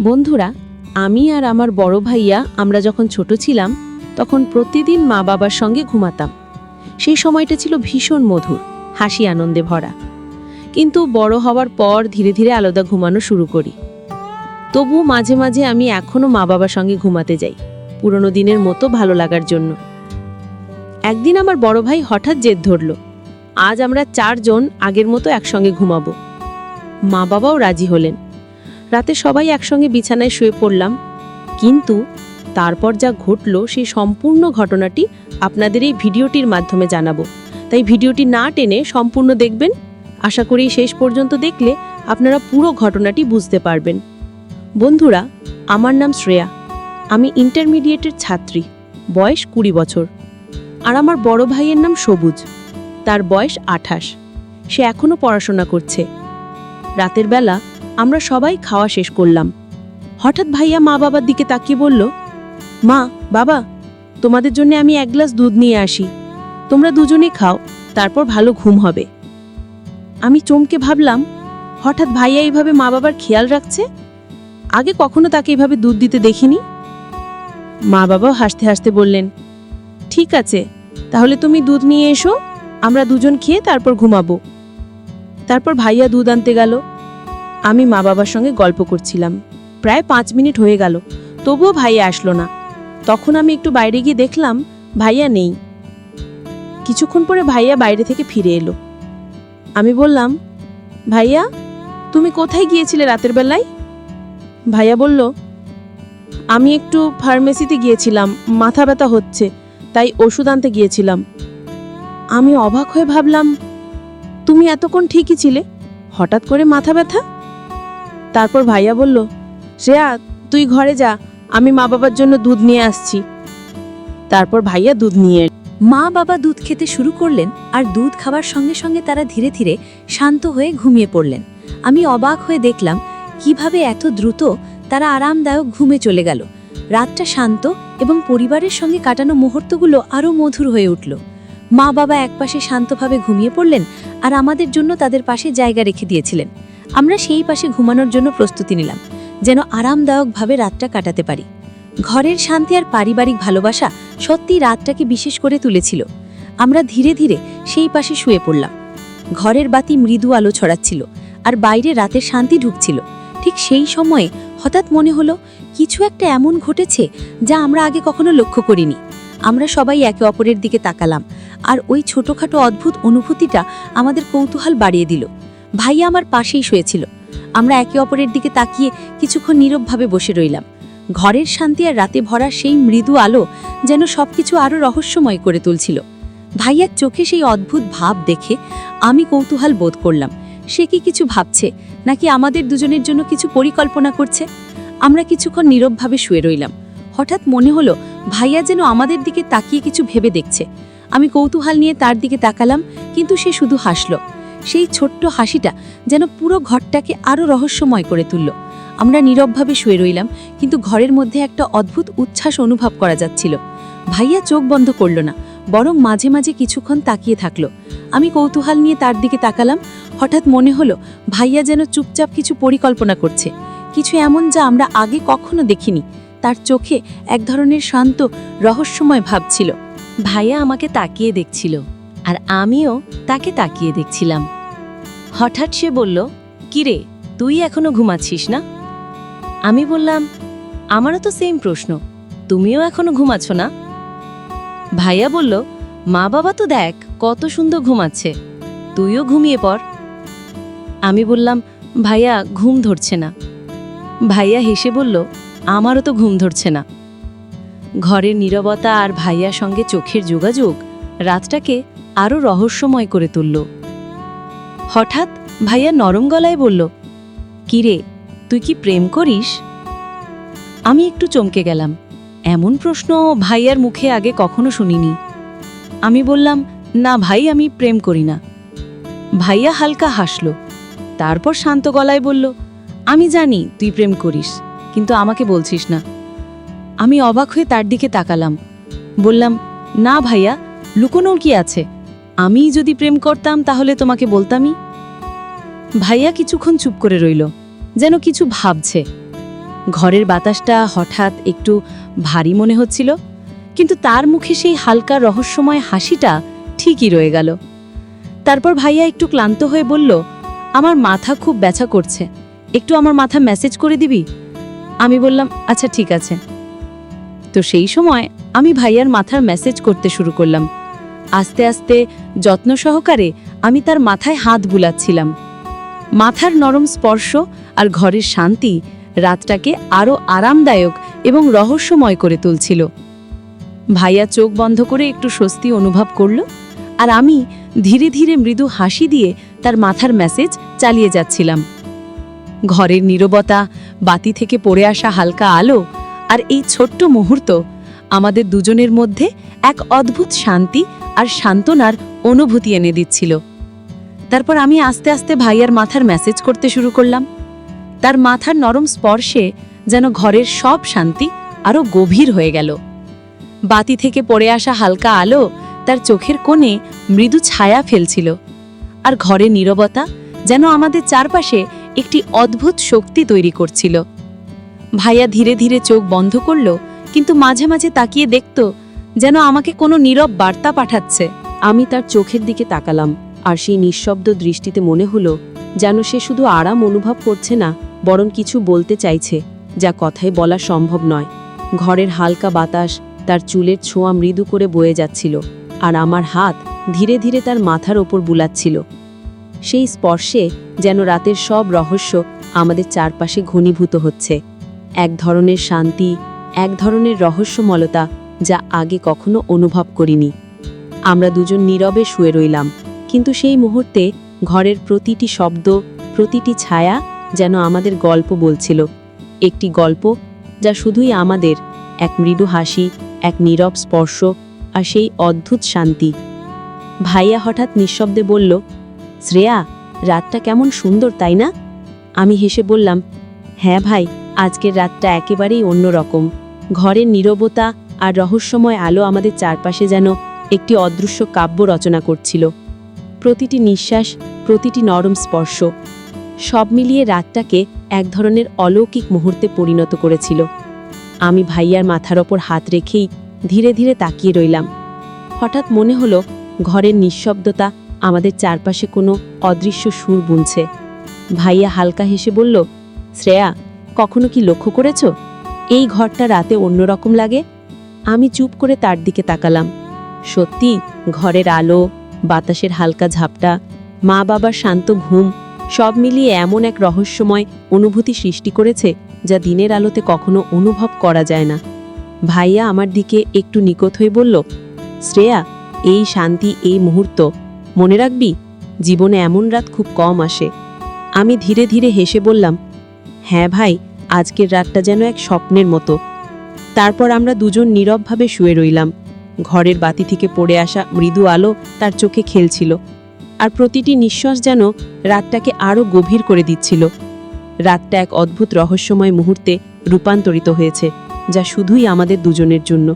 বন্ধুরা, আমি আর আমার বড় ভাইয়া আমরা যখন ছোট ছিলাম, তখন প্রতিদিন মা বাবার সঙ্গে ঘুমাতাম। সেই সময়টা ছিল ভীষণ মধুর, হাসি আনন্দে ভরা। কিন্তু বড় হওয়ার পর ধীরে ধীরে আলাদা ঘুমানো শুরু করি। তবু মাঝে মাঝে আমি এখনও মা বাবার সঙ্গে ঘুমাতে যাই, পুরনো দিনের মতো ভালো লাগার জন্য। একদিন আমার বড় ভাই হঠাৎ জেদ ধরল, আজ আমরা চারজন আগের মতো একসঙ্গে ঘুমাবো। মা বাবাও রাজি হলেন। রাতে সবাই একসঙ্গে বিছানায় শুয়ে পড়লাম। কিন্তু তারপর যা ঘটল, সেই সম্পূর্ণ ঘটনাটি আপনাদের এই ভিডিওটির মাধ্যমে জানাব। তাই ভিডিওটি না টেনে সম্পূর্ণ দেখবেন। আশা করি শেষ পর্যন্ত দেখলে আপনারা পুরো ঘটনাটি বুঝতে পারবেন। বন্ধুরা, আমার নাম শ্রেয়া। আমি ইন্টারমিডিয়েটের ছাত্রী। বয়স কুড়ি বছর। আর আমার বড় ভাইয়ের নাম সবুজ। তার বয়স আঠাশ। সে এখনও পড়াশোনা করছে। রাতের বেলা আমরা সবাই খাওয়া শেষ করলাম। হঠাৎ ভাইয়া মা বাবার দিকে তাকিয়ে বলল, মা, বাবা, তোমাদের জন্য আমি এক গ্লাস দুধ নিয়ে আসি। তোমরা দুজনে খাও, তারপর ভালো ঘুম হবে। আমি চমকে ভাবলাম, হঠাৎ ভাইয়া এইভাবে মা বাবার খেয়াল রাখছে? আগে কখনো তাকে এইভাবে দুধ দিতে দেখিনি? মা বাবাও হাসতে হাসতে বললেন, ঠিক আছে, তাহলে তুমি দুধ নিয়ে এসো, আমরা দুজন খেয়ে তারপর ঘুমাবো। তারপর ভাইয়া দুধ আনতে গেল। আমি মা বাবার সঙ্গে গল্প করছিলাম। প্রায় পাঁচ মিনিট হয়ে গেল, তবুও ভাইয়া আসলো না। তখন আমি একটু বাইরে গিয়ে দেখলাম ভাইয়া নেই। কিছুক্ষণ পরে ভাইয়া বাইরে থেকে ফিরে এলো। আমি বললাম, ভাইয়া, তুমি কোথায় গিয়েছিলে রাতের বেলায়? ভাইয়া বলল, আমি একটু ফার্মেসিতে গিয়েছিলাম, মাথা ব্যথা হচ্ছে, তাই ওষুধ আনতে গিয়েছিলাম। আমি অবাক হয়ে ভাবলাম, তুমি এতক্ষণ ঠিকই ছিলে? হঠাৎ করে মাথা ব্যথা? তারপর ভাইয়া বলল শ্রেয়া তুই ঘরে যা, আমি মা বাবার জন্য দুধ নিয়ে আসছি। তারপর ভাইয়া দুধ নিয়ে মা বাবা দুধ খেতে শুরু করলেন আর দুধ খাবার সঙ্গে সঙ্গে তারা ধীরে ধীরে শান্ত হয়ে ঘুমিয়ে পড়লেন। আমি অবাক হয়ে দেখলাম কীভাবে এত দ্রুত তারা আরামদায়ক ঘুমে চলে গেল। রাতটা শান্ত এবং পরিবারের সঙ্গে কাটানো মুহূর্তগুলো আরও মধুর হয়ে উঠল। মা বাবা একপাশে শান্তভাবে ঘুমিয়ে পড়লেন আর আমাদের জন্য তাদের পাশে জায়গা রেখে দিয়েছিলেন। আমরা সেই পাশে ঘুমানোর জন্য প্রস্তুতি নিলাম, যেন আরামদায়কভাবে রাতটা কাটাতে পারি। ঘরের শান্তি আর পারিবারিক ভালোবাসা সত্যি রাতটাকে বিশেষ করে তুলেছিল। আমরা ধীরে ধীরে সেই পাশে শুয়ে পড়লাম। ঘরের বাতি মৃদু আলো ছড়াচ্ছিল আর বাইরে রাতের শান্তি ঢুকছিল। ঠিক সেই সময়ে হঠাৎ মনে হলো, কিছু একটা এমন ঘটেছে যা আমরা আগে কখনো লক্ষ্য করিনি। আমরা সবাই একে অপরের দিকে তাকালাম আর ওই ছোটোখাটো অদ্ভুত অনুভূতিটা আমাদের কৌতূহল বাড়িয়ে দিল। ভাইয়া আমার পাশেই শুয়েছিল। আমরা একে অপরের দিকে তাকিয়ে কিছুক্ষণ নীরবভাবে বসে রইলাম। ঘরের শান্তি আর রাতে ভরা সেই মৃদু আলো যেন সবকিছু আরও রহস্যময় করে তুলছিল। ভাইয়ার চোখে সেই অদ্ভুত ভাব দেখে আমি কৌতূহল বোধ করলাম, সে কি কিছু ভাবছে, নাকি আমাদের দুজনের জন্য কিছু পরিকল্পনা করছে? আমরা কিছুক্ষণ নীরবভাবে শুয়ে রইলাম। হঠাৎ মনে হলো, ভাইয়া যেন আমাদের দিকে তাকিয়ে কিছু ভেবে দেখছে। আমি কৌতূহল নিয়ে তার দিকে তাকালাম, কিন্তু সে শুধু হাসল। সেই ছোট্ট হাসিটা যেন পুরো ঘরটাকে আরও রহস্যময় করে তুলল। আমরা নীরবভাবে শুয়ে রইলাম, কিন্তু ঘরের মধ্যে একটা অদ্ভুত উচ্ছ্বাস অনুভব করা যাচ্ছিল। ভাইয়া চোখ বন্ধ করল না, বরং মাঝে মাঝে কিছুক্ষণ তাকিয়ে থাকল। আমি কৌতূহল নিয়ে তার দিকে তাকালাম, হঠাৎ মনে হলো ভাইয়া যেন চুপচাপ কিছু পরিকল্পনা করছে। কিছু এমন যা আমরা আগে কখনো দেখিনি। তার চোখে এক ধরনের শান্ত, রহস্যময় ভাব ছিল। ভাইয়া আমাকে তাকিয়ে দেখছিল। আর আমিও তাকে তাকিয়ে দেখছিলাম। হঠাৎ সে বলল, কিরে, তুই এখনও ঘুমাচ্ছিস না? আমি বললাম, আমারও তো সেম প্রশ্ন, তুমিও এখনও ঘুমাচ্ছ না? ভাইয়া বলল, মা বাবা তো দেখ, কত সুন্দর ঘুমাচ্ছে, তুইও ঘুমিয়ে পড়। আমি বললাম, ভাইয়া, ঘুম ধরছে না। ভাইয়া হেসে বলল, আমারও তো ঘুম ধরছে না। ঘরের নীরবতা আর ভাইয়ার সঙ্গে চোখের যোগাযোগ রাতটাকে আরও রহস্যময় করে তুলল। হঠাৎ ভাইয়া নরম গলায় বলল, কিরে, তুই কি প্রেম করিস? আমি একটু চমকে গেলাম। এমন প্রশ্ন ভাইয়ার মুখে আগে কখনো শুনিনি। আমি বললাম, না ভাই, আমি প্রেম করি না। ভাইয়া হালকা হাসল। তারপর শান্ত গলায় বলল, আমি জানি তুই প্রেম করিস, কিন্তু আমাকে বলছিস না। আমি অবাক হয়ে তার দিকে তাকালাম। বললাম, না ভাইয়া, লুকোনোর কি আছে? আমি যদি প্রেম করতাম তাহলে তোমাকে বলতামই? ভাইয়া কিছুক্ষণ চুপ করে রইল, যেন কিছু ভাবছে। ঘরের বাতাসটা হঠাৎ একটু ভারী মনে হচ্ছিল, কিন্তু তার মুখে সেই হালকা রহস্যময় হাসিটা ঠিকই রয়ে গেল। তারপর ভাইয়া একটু ক্লান্ত হয়ে বলল, আমার মাথা খুব ব্যথা করছে, একটু আমার মাথা মেসেজ করে দিবি? আমি বললাম আচ্ছা ঠিক আছে। তো সেই সময় আমি ভাইয়ার মাথার মেসেজ করতে শুরু করলাম। আস্তে আস্তে যত্ন সহকারে আমি তার মাথায় হাত বুলাচ্ছিলাম। মাথার নরম স্পর্শ আর ঘরের শান্তি রাতটাকে আরও আরামদায়ক এবং রহস্যময় করে তুলছিল। ভাইয়া চোখ বন্ধ করে একটু স্বস্তি অনুভব করল আর আমি ধীরে ধীরে মৃদু হাসি দিয়ে তার মাথার মেসেজ চালিয়ে যাচ্ছিলাম। ঘরের নীরবতা, বাতি থেকে পড়ে আসা হালকা আলো আর এই ছোট্ট মুহূর্ত আমাদের দুজনের মধ্যে এক অদ্ভুত শান্তি আর সান্ত্বনার অনুভূতি এনে দিচ্ছিল। তারপর আমি আস্তে আস্তে ভাইয়ার মাথার মেসেজ করতে শুরু করলাম। তার মাথার নরম স্পর্শে যেন ঘরের সব শান্তি আরও গভীর হয়ে গেল। বাতি থেকে পড়ে আসা হালকা আলো তার চোখের কোণে মৃদু ছায়া ফেলছিল। আর ঘরের নীরবতা যেন আমাদের চারপাশে একটি অদ্ভুত শক্তি তৈরি করছিল। ভাইয়া ধীরে ধীরে চোখ বন্ধ করল কিন্তু মাঝে মাঝে তাকিয়ে দেখত যেন আমাকে কোনো নীরব বার্তা পাঠাচ্ছে। আমি তার চোখের দিকে তাকালাম, আর সেই নিঃশব্দ দৃষ্টিতে মনে হলো যেন সে শুধু আরাম অনুভব করছে না, বরং কিছু বলতে চাইছে, যা কথায় বলা সম্ভব নয়। ঘরের হালকা বাতাস, তার চুলের ছোঁয়া মৃদু করে বয়ে যাচ্ছিল, আর আমার হাত ধীরে ধীরে তার মাথার ওপর বুলাচ্ছিল। সেই স্পর্শে যেন রাতের সব রহস্য আমাদের চারপাশে ঘনীভূত হচ্ছে। এক ধরনের শান্তি এক ধরনের রহস্যমলতা যা আগে কখনো অনুভব করিনি। আমরা দুজন নীরবে শুয়ে রইলাম, কিন্তু সেই মুহূর্তে ঘরের প্রতিটি শব্দ, প্রতিটি ছায়া যেন আমাদের গল্প বলছিল। একটি গল্প যা শুধুই আমাদের, এক মৃদু হাসি, এক নীরব স্পর্শ আর সেই অদ্ভুত শান্তি। ভাইয়া হঠাৎ নিঃশব্দে বলল, শ্রেয়া, রাতটা কেমন সুন্দর, তাই না? আমি হেসে বললাম হ্যাঁ ভাই, আজকের রাতটা একেবারেই অন্যরকম। ঘরের নীরবতা আর রহস্যময় আলো আমাদের চারপাশে যেন একটি অদৃশ্য কাব্য রচনা করছিল। প্রতিটি নিঃশ্বাস, প্রতিটি নরম স্পর্শ, সব মিলিয়ে রাতটাকে এক ধরনের অলৌকিক মুহূর্তে পরিণত করেছিল। আমি ভাইয়ার মাথার ওপর হাত রেখেই ধীরে ধীরে তাকিয়ে রইলাম। হঠাৎ মনে হলো ঘরের নিঃশব্দতা আমাদের চারপাশে কোনো অদৃশ্য সুর বুনছে। ভাইয়া হালকা হেসে বলল, শ্রেয়া, কখনো কি লক্ষ্য করেছ? এই ঘরটা রাতে অন্যরকম লাগে। আমি চুপ করে তার দিকে তাকালাম। সত্যি, ঘরের আলো, বাতাসের হালকা ঝাপটা, মা বাবার শান্ত ঘুম, সব মিলিয়ে এমন এক রহস্যময় অনুভূতি সৃষ্টি করেছে যা দিনের আলোতে কখনো অনুভব করা যায় না। ভাইয়া আমার দিকে একটু নিকট হয়ে বলল, শ্রেয়া, এই শান্তি, এই মুহূর্ত, মনে রাখবি, জীবনে এমন রাত খুব কম আসে। আমি ধীরে ধীরে হেসে বললাম হ্যাঁ ভাই আজকের রাতটা যেন এক স্বপ্নের মতো। তারপর আমরা দুজন নীরবভাবে শুয়ে রইলাম। ঘরের বাতি থেকে পড়ে আসা মৃদু আলো তার চোখে খেলছিল। আর প্রতিটি নিঃশ্বাস যেন রাতটাকে আরও গভীর করে দিচ্ছিল। রাতটা এক অদ্ভুত রহস্যময় মুহূর্তে রূপান্তরিত হয়েছে, যা শুধুই আমাদের দুজনের জন্য।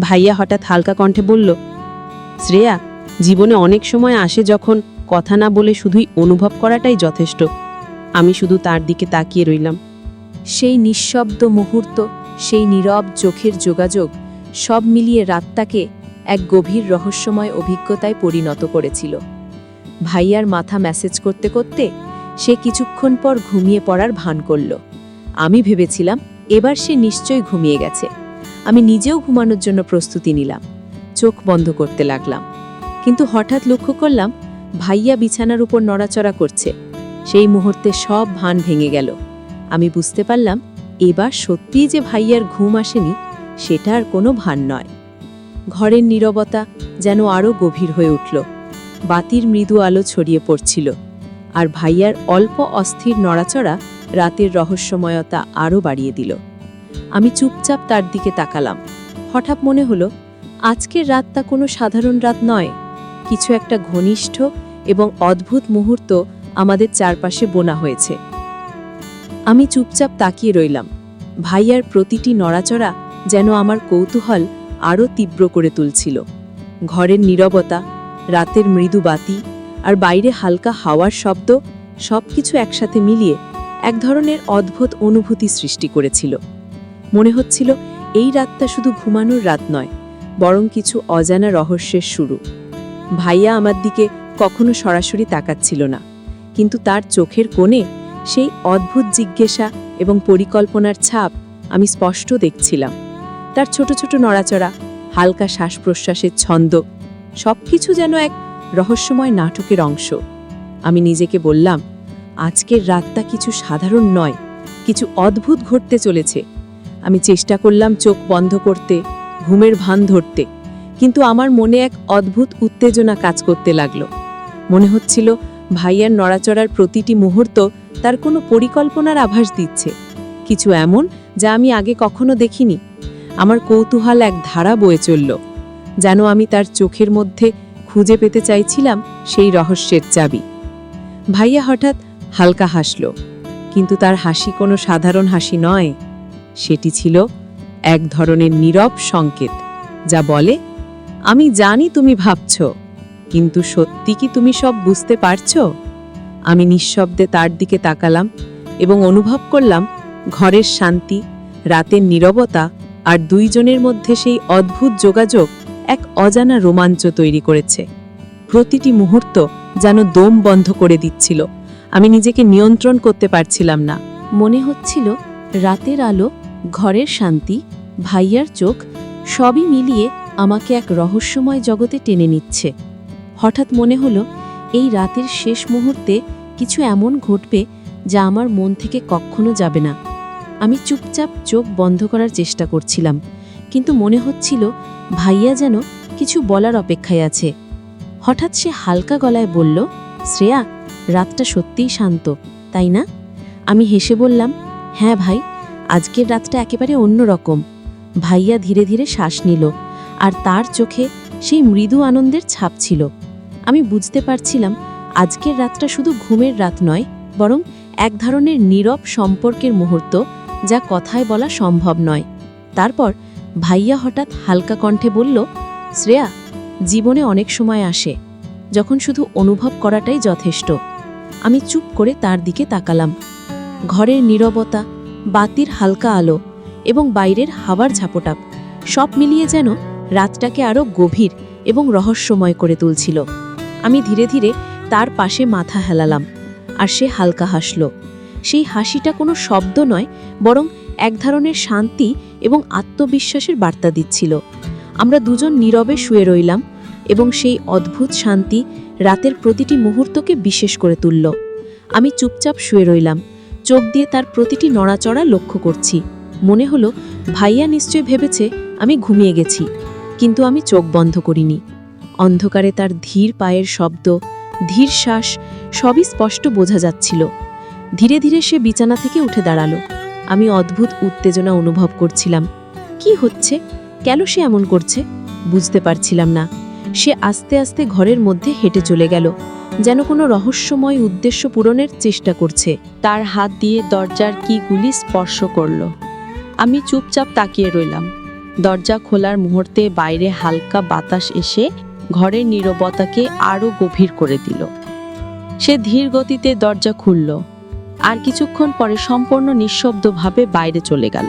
ভাইয়া হঠাৎ হালকা কণ্ঠে বলল, শ্রেয়া, জীবনে অনেক সময় আসে যখন কথা না বলে শুধুই অনুভব করাটাই যথেষ্ট। আমি শুধু তার দিকে তাকিয়ে রইলাম। সেই নিঃশব্দ মুহূর্ত, সেই নীরব চোখের যোগাযোগ, সব মিলিয়ে রাতটাকে এক গভীর রহস্যময় অভিজ্ঞতায় পরিণত করেছিল। ভাইয়ার মাথা মেসেজ করতে করতে সে কিছুক্ষণ পর ঘুমিয়ে পড়ার ভান করল। আমি ভেবেছিলাম, এবার সে নিশ্চয়ই ঘুমিয়ে গেছে। আমি নিজেও ঘুমানোর জন্য প্রস্তুতি নিলাম। চোখ বন্ধ করতে লাগলাম। কিন্তু হঠাৎ লক্ষ্য করলাম, ভাইয়া বিছানার উপর নড়াচড়া করছে। সেই মুহূর্তে সব ভান ভেঙে গেল। আমি বুঝতে পারলাম, এবার সত্যিই যে ভাইয়ার ঘুম আসেনি, সেটা আর কোনো ভান নয়। ঘরের নীরবতা যেন আরও গভীর হয়ে উঠল। বাতির মৃদু আলো ছড়িয়ে পড়ছিল, আর ভাইয়ার অল্প অস্থির নড়াচড়া রাতের রহস্যময়তা আরও বাড়িয়ে দিল। আমি চুপচাপ তার দিকে তাকালাম। হঠাৎ মনে হলো, আজকের রাতটা কোনো সাধারণ রাত নয়। কিছু একটা ঘনিষ্ঠ এবং অদ্ভুত মুহূর্ত আমাদের চারপাশে বোনা হয়েছে। আমি চুপচাপ তাকিয়ে রইলাম। ভাইয়ার প্রতিটি নড়াচড়া যেন আমার কৌতূহল আরও তীব্র করে তুলছিল। ঘরের নীরবতা, রাতের মৃদু বাতি আর বাইরে হালকা হাওয়ার শব্দ সবকিছু একসাথে মিলিয়ে এক ধরনের অদ্ভুত অনুভূতি সৃষ্টি করেছিল। মনে হচ্ছিল এই রাতটা শুধু ঘুমানোর রাত নয়, বরং কিছু অজানা রহস্যের শুরু। ভাইয়া আমার দিকে কখনো সরাসরি তাকাচ্ছিল না, কিন্তু তার চোখের কোণে সেই অদ্ভুত জিজ্ঞাসা এবং পরিকল্পনার ছাপ আমি স্পষ্ট দেখছিলাম। তার ছোট ছোট নড়াচড়া, হালকা শ্বাস প্রশ্বাসের ছন্দ, সবকিছু যেন এক রহস্যময় নাটকের অংশ। আমি নিজেকে বললাম, আজকের রাতটা কিছু সাধারণ নয়, কিছু অদ্ভুত ঘটতে চলেছে। আমি চেষ্টা করলাম চোখ বন্ধ করতে, ঘুমের ভান ধরতে, কিন্তু আমার মনে এক অদ্ভুত উত্তেজনা কাজ করতে লাগল। মনে হচ্ছিল ভাইয়ার নড়াচড়ার প্রতিটি মুহূর্ত তার কোনো পরিকল্পনার আভাস দিচ্ছে। কিছু এমন যা আমি আগে কখনো দেখিনি। আমার কৌতূহল এক ধারা বয়ে চলল। যেন আমি তার চোখের মধ্যে খুঁজে পেতে চাইছিলাম সেই রহস্যের চাবি। ভাইয়া হঠাৎ হালকা হাসল, কিন্তু তার হাসি কোনো সাধারণ হাসি নয়। সেটি ছিল এক ধরনের নীরব সংকেত, যা বলে, আমি জানি তুমি ভাবছ। কিন্তু সত্যি কি তুমি সব বুঝতে পারছ? আমি নিঃশব্দে তার দিকে তাকালাম এবং অনুভব করলাম ঘরের শান্তি, রাতের নীরবতা আর দুইজনের মধ্যে সেই অদ্ভুত যোগাযোগ এক অজানা রোমাঞ্চ তৈরি করেছে। প্রতিটি মুহূর্ত যেন দম বন্ধ করে দিচ্ছিল। আমি নিজেকে নিয়ন্ত্রণ করতে পারছিলাম না। মনে হচ্ছিল রাতের আলো, ঘরের শান্তি, ভাইয়ার চোখ সবই মিলিয়ে আমাকে এক রহস্যময় জগতে টেনে নিচ্ছে। হঠাৎ মনে হলো, এই রাতের শেষ মুহূর্তে কিছু এমন ঘটবে যা আমার মন থেকে কখনো যাবে না। আমি চুপচাপ চোখ বন্ধ করার চেষ্টা করছিলাম, কিন্তু মনে হচ্ছিল ভাইয়া যেন কিছু বলার অপেক্ষায় আছে। হঠাৎ সে হালকা গলায় বলল, শ্রেয়া, রাতটা সত্যিই শান্ত, তাই না? আমি হেসে বললাম হ্যাঁ ভাই, আজকের রাতটা একেবারে অন্যরকম। ভাইয়া ধীরে ধীরে শ্বাস নিল, আর তার চোখে সেই মৃদু আনন্দের ছাপ ছিল। আমি বুঝতে পারছিলাম আজকের রাতটা শুধু ঘুমের রাত নয়, বরং এক ধরনের নীরব সম্পর্কের মুহূর্ত যা কথায় বলা সম্ভব নয়। তারপর ভাইয়া হঠাৎ হালকা কণ্ঠে বলল, শ্রেয়া, জীবনে অনেক সময় আসে, যখন শুধু অনুভব করাটাই যথেষ্ট। আমি চুপ করে তার দিকে তাকালাম। ঘরের নীরবতা, বাতির হালকা আলো এবং বাইরের হাওয়ার ঝাপটাপ সব মিলিয়ে যেন রাতটাকে আরও গভীর এবং রহস্যময় করে তুলছিল। আমি ধীরে ধীরে তার পাশে মাথা হেলালাম, আর সে হালকা হাসল। সেই হাসিটা কোনো শব্দ নয়, বরং এক ধরনের শান্তি এবং আত্মবিশ্বাসের বার্তা দিচ্ছিল। আমরা দুজন নীরবে শুয়ে রইলাম, এবং সেই অদ্ভুত শান্তি রাতের প্রতিটি মুহূর্তকে বিশেষ করে তুলল। আমি চুপচাপ শুয়ে রইলাম, চোখ দিয়ে তার প্রতিটি নড়াচড়া লক্ষ্য করছি। মনে হলো, ভাইয়া নিশ্চয় ভেবেছে আমি ঘুমিয়ে গেছি, কিন্তু আমি চোখ বন্ধ করিনি। অন্ধকারে তার ধীর পায়ের শব্দ, ধীর শ্বাস সবই স্পষ্ট বোঝা যাচ্ছিল। ধীরে ধীরে সে বিছানা থেকে উঠে দাঁড়াল। আমি অদ্ভুত উত্তেজনা অনুভব করছিলাম। কি হচ্ছে? কেন সে এমন করছে? বুঝতে পারছিলাম না। সে আস্তে আস্তে ঘরের মধ্যে হেঁটে চলে গেল, যেন কোনো রহস্যময় উদ্দেশ্য পূরণের চেষ্টা করছে। তার হাত দিয়ে দরজার কিগুলি স্পর্শ করল। আমি চুপচাপ তাকিয়ে রইলাম। দরজা খোলার মুহূর্তে বাইরে হালকা বাতাস এসে ঘরের নীরবতাকে আরও গভীর করে দিল। সে ধীর গতিতে দরজা খুলল। আর কিছুক্ষণ পরে সম্পূর্ণ নিঃশব্দভাবে বাইরে চলে গেল।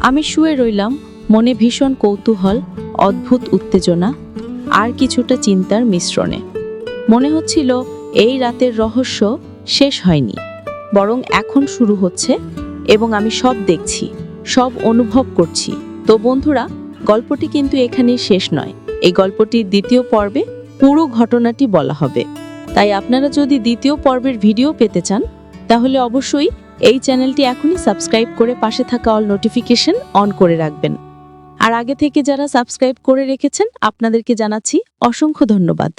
আমি শুয়ে রইলাম, মনে ভীষণ কৌতূহল, অদ্ভুত উত্তেজনা, আর কিছুটা চিন্তার মিশ্রণে। মনে হচ্ছিল, এই রাতের রহস্য শেষ হয়নি, বরং এখন শুরু হচ্ছে এবং আমি সব দেখছি, সব অনুভব করছি। তো বন্ধুরা, গল্পটি কিন্তু এখানেই শেষ নয়। এই গল্পটির দ্বিতীয় পর্বে পুরো ঘটনাটি বলা হবে। তাই আপনারা যদি দ্বিতীয় পর্বের ভিডিও পেতে চান, তাহলে অবশ্যই এই চ্যানেলটি এখনই সাবস্ক্রাইব করে পাশে থাকা অল নোটিফিকেশন অন করে রাখবেন। আর আগে থেকে যারা সাবস্ক্রাইব করে রেখেছেন, আপনাদেরকে জানাচ্ছি অসংখ্য ধন্যবাদ।